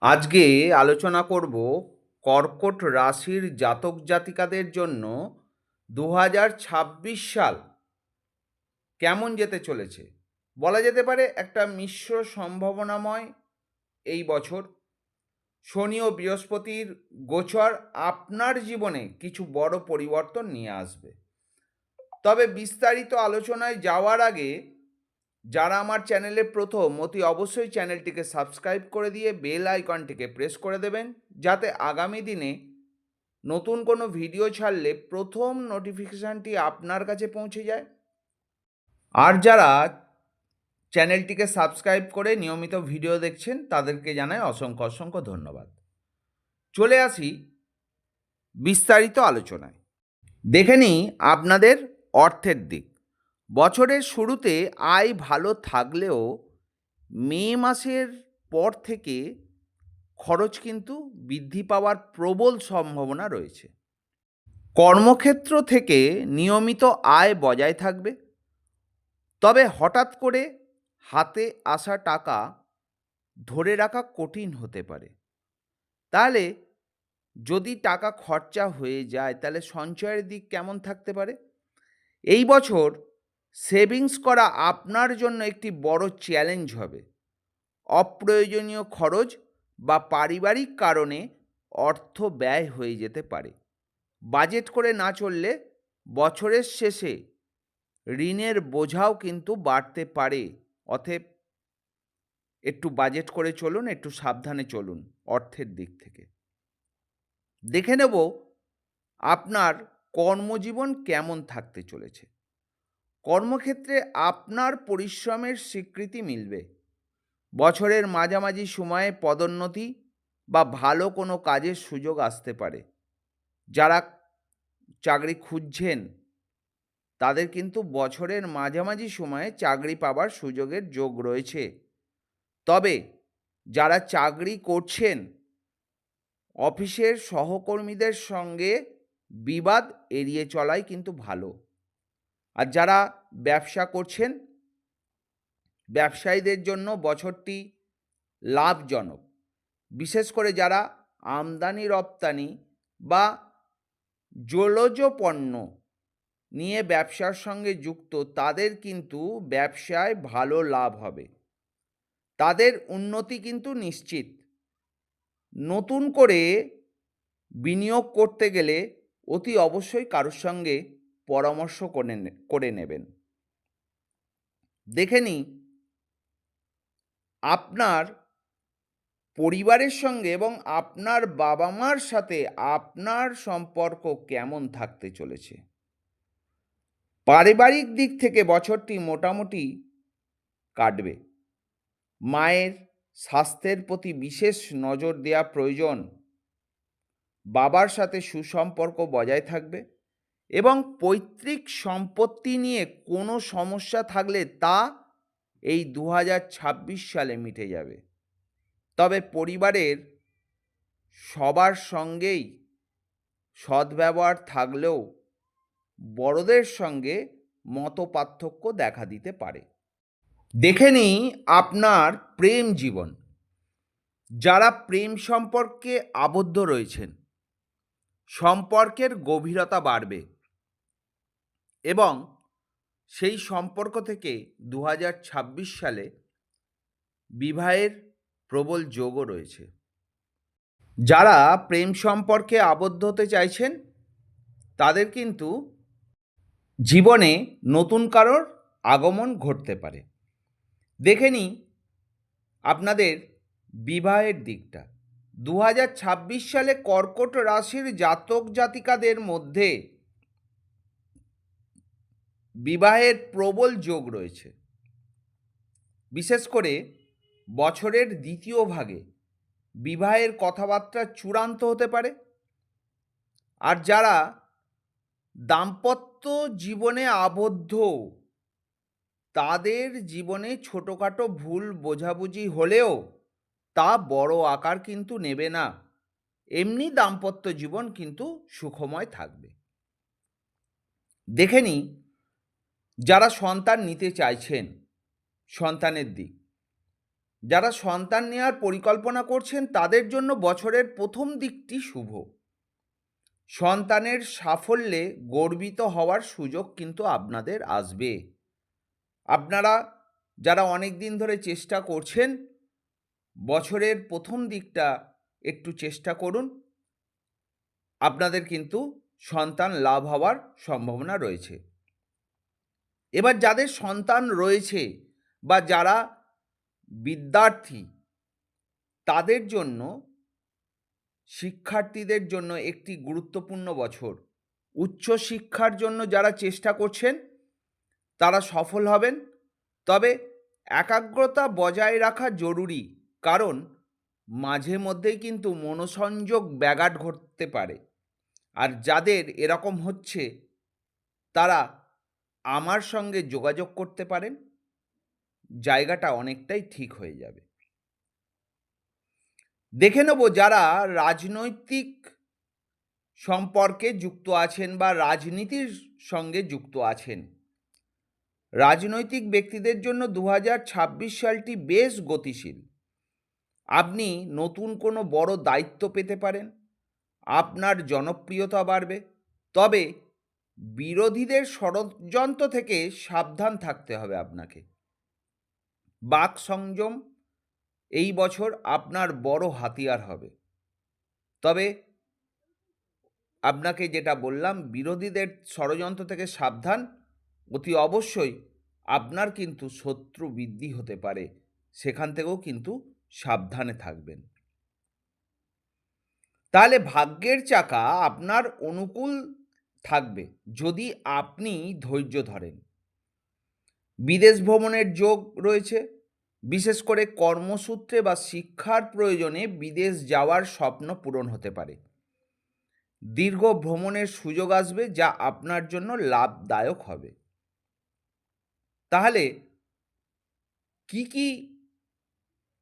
আজকে আলোচনা করব কর্কট রাশির জাতক জাতিকাদের জন্য দু হাজার ছাব্বিশ সাল কেমন যেতে চলেছে? বলা যেতে পারে একটা মিশ্র সম্ভাবনাময় এই বছর। শনি ও বৃহস্পতির গোচর আপনার জীবনে কিছু বড় পরিবর্তন নিয়ে আসবে। তবে বিস্তারিত আলোচনায় যাওয়ার আগে যারা আমার চ্যানেলে প্রথম, অতি অবশ্যই চ্যানেলটিকে সাবস্ক্রাইব করে দিয়ে বেল আইকনটিকে প্রেস করে দেবেন, যাতে আগামী দিনে নতুন কোনো ভিডিও ছাড়লে প্রথম নোটিফিকেশানটি আপনার কাছে পৌঁছে যায়। আর যারা চ্যানেলটিকে সাবস্ক্রাইব করে নিয়মিত ভিডিও দেখছেন, তাদেরকে জানাই অসংখ্য অসংখ্য ধন্যবাদ। চলে আসি বিস্তারিত আলোচনায়। দেখে নিই আপনাদের অর্থের দিক। বছরের শুরুতে আয় ভালো থাকলেও মে মাসের পর থেকে খরচ কিন্তু বৃদ্ধি পাওয়ার প্রবল সম্ভাবনা রয়েছে। কর্মক্ষেত্র থেকে নিয়মিত আয় বজায় থাকবে। তবে হঠাৎ করে হাতে আসা টাকা ধরে রাখা কঠিন হতে পারে। তাহলে যদি টাকা খরচা হয়ে যায়, তাহলে সঞ্চয়ের দিক কেমন থাকতে পারে? এই বছর সেভিংস করা আপনার জন্য একটি বড় চ্যালেঞ্জ হবে। অপ্রয়োজনীয় খরচ বা পারিবারিক কারণে অর্থ ব্যয় হয়ে যেতে পারে। বাজেট করে না চললে বছরের শেষে ঋণের বোঝাও কিন্তু বাড়তে পারে। অতএব একটু বাজেট করে চলুন, একটু সাবধানে চলুন অর্থের দিক থেকে। দেখে নেব আপনার কর্মজীবন কেমন থাকতে চলেছে। কর্মক্ষেত্রে আপনার পরিশ্রমের স্বীকৃতি মিলবে। বছরের মাঝামাঝি সময়ে পদোন্নতি বা ভালো কোনো কাজের সুযোগ আসতে পারে। যারা চাকরি খুঁজছেন, তাদের কিন্তু বছরের মাঝামাঝি সময়ে চাকরি পাবার সুযোগের যোগ রয়েছে। তবে যারা চাকরি করছেন, অফিসের সহকর্মীদের সঙ্গে বিবাদ এড়িয়ে চলাই কিন্তু ভালো। আর যারা ব্যবসা করছেন, ব্যবসায়ীদের জন্য বছরটি লাভজনক। বিশেষ করে যারা আমদানি, রপ্তানি বা জলজ পণ্য নিয়ে ব্যবসার সঙ্গে যুক্ত, তাদের কিন্তু ব্যবসায় ভালো লাভ হবে। তাদের উন্নতি কিন্তু নিশ্চিত। নতুন করে বিনিয়োগ করতে গেলে অতি অবশ্যই কারোর সঙ্গে পরামর্শ করে করে নেবেন। দেখে নিই, আপনার পরিবারের সঙ্গে এবং আপনার বাবা মার সাথে আপনার সম্পর্ক কেমন থাকতে চলেছে? পারিবারিক দিক থেকে বছরটি মোটামুটি কাটবে। মায়ের স্বাস্থ্যের প্রতি বিশেষ নজর দেওয়া প্রয়োজন। বাবার সাথে সুসম্পর্ক বজায় থাকবে। এবং পৈতৃক সম্পত্তি নিয়ে কোনো সমস্যা থাকলে তা এই দু হাজার ছাব্বিশ সালে মিটে যাবে। তবে পরিবারের সবার সঙ্গেই সদ্ব্যবহার থাকলেও বড়দের সঙ্গে মত পার্থক্য দেখা দিতে পারে। দেখে নিই আপনার প্রেম জীবন। যারা প্রেম সম্পর্কে আবদ্ধ রয়েছেন, সম্পর্কের গভীরতা বাড়বে। এবং সেই সম্পর্ক থেকে দু হাজার ছাব্বিশ সালে বিবাহের প্রবল যোগও রয়েছে। যারা প্রেম সম্পর্কে আবদ্ধ হতে চাইছেন, তাদের কিন্তু জীবনে নতুন কারোর আগমন ঘটতে পারে। দেখে নিই আপনাদের বিবাহের দিকটা। দু হাজার ছাব্বিশ সালে কর্কট রাশির জাতক জাতিকাদের মধ্যে বিবাহের প্রবল যোগ রয়েছে। বিশেষ করে বছরের দ্বিতীয় ভাগে বিবাহের কথাবার্তা চূড়ান্ত হতে পারে। আর যারা দাম্পত্য জীবনে আবদ্ধ, তাদের জীবনে ছোটোখাটো ভুল বোঝাবুঝি হলেও তা বড় আকার কিন্তু নেবে না। এমনি দাম্পত্য জীবন কিন্তু সুখময় থাকবে। দেখে নিই যারা সন্তান নিতে চাইছেন, সন্তানের দিক। যারা সন্তান নেওয়ার পরিকল্পনা করছেন, তাদের জন্য বছরের প্রথম দিকটি শুভ। সন্তানের সাফল্যে গর্বিত হওয়ার সুযোগ কিন্তু আপনাদের আসবে। আপনারা যারা অনেক দিন ধরে চেষ্টা করছেন, বছরের প্রথম দিকটা একটু চেষ্টা করুন। আপনাদের কিন্তু সন্তান লাভ হওয়ার সম্ভাবনা রয়েছে। এবার যাদের সন্তান রয়েছে বা যারা বিদ্যার্থী, তাদের জন্য, শিক্ষার্থীদের জন্য একটি গুরুত্বপূর্ণ বছর। উচ্চ শিক্ষার জন্য যারা চেষ্টা করছেন, তারা সফল হবেন। তবে একাগ্রতা বজায় রাখা জরুরি, কারণ মাঝে মধ্যেই কিন্তু মনোসংযোগ ব্যাঘাত ঘটতে পারে। আর যাদের এরকম হচ্ছে, তারা আমার সঙ্গে যোগাযোগ করতে পারেন, জায়গাটা অনেকটাই ঠিক হয়ে যাবে। দেখে নেব যারা রাজনৈতিক সম্পর্কে যুক্ত আছেন বা রাজনীতির সঙ্গে যুক্ত আছেন। রাজনৈতিক ব্যক্তিদের জন্য দু হাজার ছাব্বিশ সালটি বেশ গতিশীল। আপনি নতুন কোনো বড় দায়িত্ব পেতে পারেন, আপনার জনপ্রিয়তা বাড়বে। তবে বিরোধীদের ষড়যন্ত্র থেকে সাবধান থাকতে হবে আপনাকে। বাক সংযম এই বছর আপনার বড় হাতিয়ার হবে। তবে আপনাকে যেটা বললাম, বিরোধীদের ষড়যন্ত্র থেকে সাবধান, অতি অবশ্যই আপনার কিন্তু শত্রু বৃদ্ধি হতে পারে। সেখান থেকেও কিন্তু সাবধানে থাকবেন। তাহলে ভাগ্যের চাকা আপনার অনুকূল থাকবে। যদি আপনি ধৈর্য ধরেন। বিদেশ ভ্রমণের যোগ রয়েছে। বিশেষ করে কর্মসূত্রে বা শিক্ষার প্রয়োজনে বিদেশ যাওয়ার স্বপ্ন পূরণ হতে পারে। দীর্ঘ ভ্রমণের সুযোগ আসবে যা আপনার জন্য লাভদায়ক হবে। তাহলে কি কি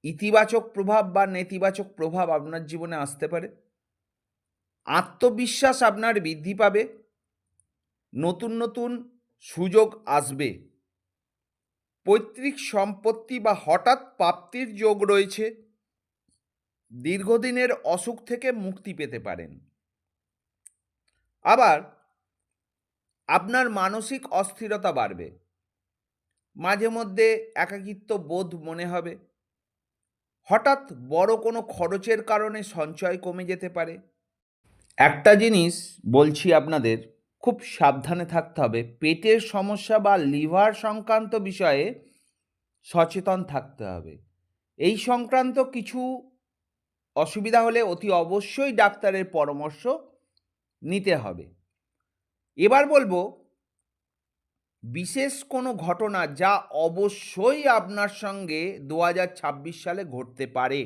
ইতিবাচক প্রভাব বা নেতিবাচক প্রভাব আপনার জীবনে আসতে পারে? আত্মবিশ্বাস আপনার বৃদ্ধি পাবে। নতুন নতুন সুযোগ আসবে। পৈতৃক সম্পত্তি বা হঠাৎ প্রাপ্তির যোগ রয়েছে। দীর্ঘদিনের অসুখ থেকে মুক্তি পেতে পারেন। আবার আপনার মানসিক অস্থিরতা বাড়বে। মাঝে মধ্যে একাকিত্ব বোধ মনে হবে। হঠাৎ বড় কোনো খরচের কারণে সঞ্চয় কমে যেতে পারে। একটা জিনিস বলছি আপনাদের খুব সাবধানে থাকতে হবে। পেটের সমস্যা বা লিভার সংক্রান্ত বিষয়ে সচেতন থাকতে হবে। এই সংক্রান্ত কিছু অসুবিধা হলে অতি অবশ্যই ডাক্তারের পরামর্শ নিতে হবে। এবার বলব, বিশেষ কোনো ঘটনা যা অবশ্যই আপনার সঙ্গে দু হাজার ছাব্বিশ সালে ঘটতে পারে।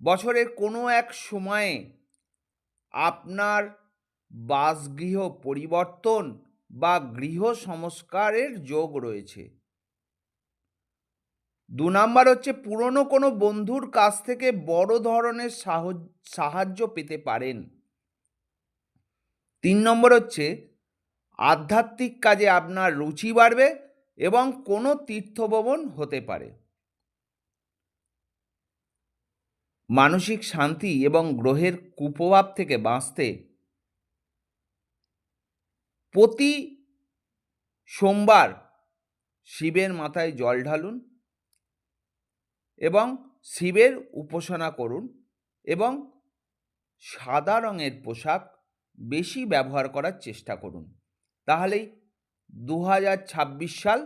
বছরের কোনো এক সময়ে আপনার বাসগৃহ পরিবর্তন বা গৃহ সংস্কারের যোগ রয়েছে। দু নাম্বার হচ্ছে পুরনো কোনো বন্ধুর কাছ থেকে বড় ধরনের সাহায্য পেতে পারেন। তিন নম্বর হচ্ছে আধ্যাত্মিক কাজে আপনার রুচি বাড়বে এবং কোনো তীর্থভবন হতে পারে। মানসিক শান্তি এবং গ্রহের কুপ্রভাব থেকে বাঁচতে প্রতি সোমবার শিবের মাথায় জল ঢালুন এবং শিবের উপাসনা করুন এবং সাদা রঙের পোশাক বেশি ব্যবহার করার চেষ্টা করুন। তাহলেই দু হাজার ছাব্বিশ সাল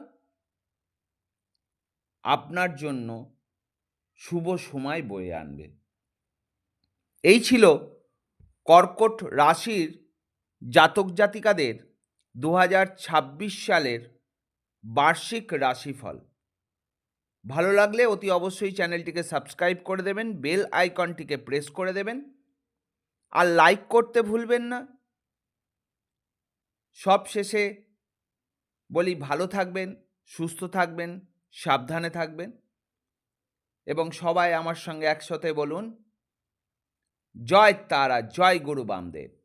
আপনার জন্য শুভ সময় বয়ে আনবে। এই ছিল কর্কট রাশির জাতক জাতিকাদের দু হাজার ছাব্বিশ সালের বার্ষিক রাশিফল। ভালো লাগলে অতি অবশ্যই চ্যানেলটিকে সাবস্ক্রাইব করে দেবেন, বেল আইকনটিকে প্রেস করে দেবেন, আর লাইক করতে ভুলবেন না। সব শেষে বলি ভালো থাকবেন, সুস্থ থাকবেন, সাবধানে থাকবেন, এবং সবাই আমার সঙ্গে একসাথে বলুন, জয় তারা, জয় গুরু বামদেব।